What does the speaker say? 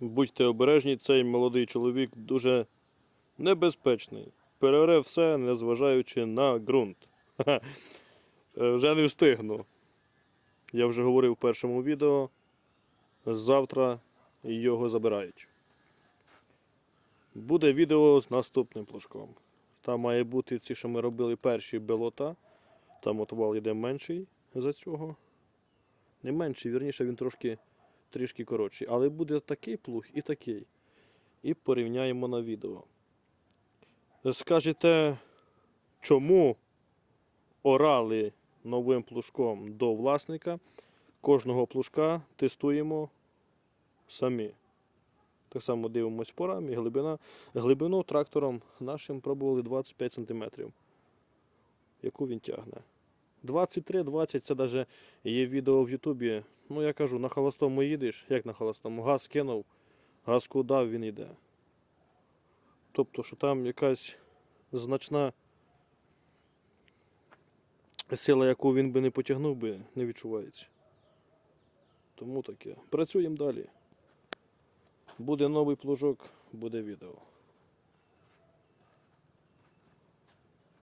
Будьте обережні, цей молодий чоловік дуже небезпечний. Перере все, незважаючи на ґрунт. Е, Вже не встигну. Я вже говорив в першому відео. Завтра його забирають. Буде відео з наступним плужком. Там має бути ці, що ми робили перші белота. Там от вал йде менший за цього. Не менший, вірніше, він трошки трішки коротший. Але буде такий плуг і такий. І порівняємо на відео. Скажете, чому орали новим плужком до власника? Кожного плужка тестуємо самі. Так само дивимось порами, глибина. Глибину трактором нашим пробували 25 см. Яку він тягне. 23-20 це навіть є відео в Ютубі. Ну я кажу, на холостому їдеш, як на холостому, газ кинув, газку дав, він йде. Тобто, що там якась значна сила, яку він би не потягнув би, не відчувається. Тому таке. Працюємо далі. Буде новий плужок, буде відео.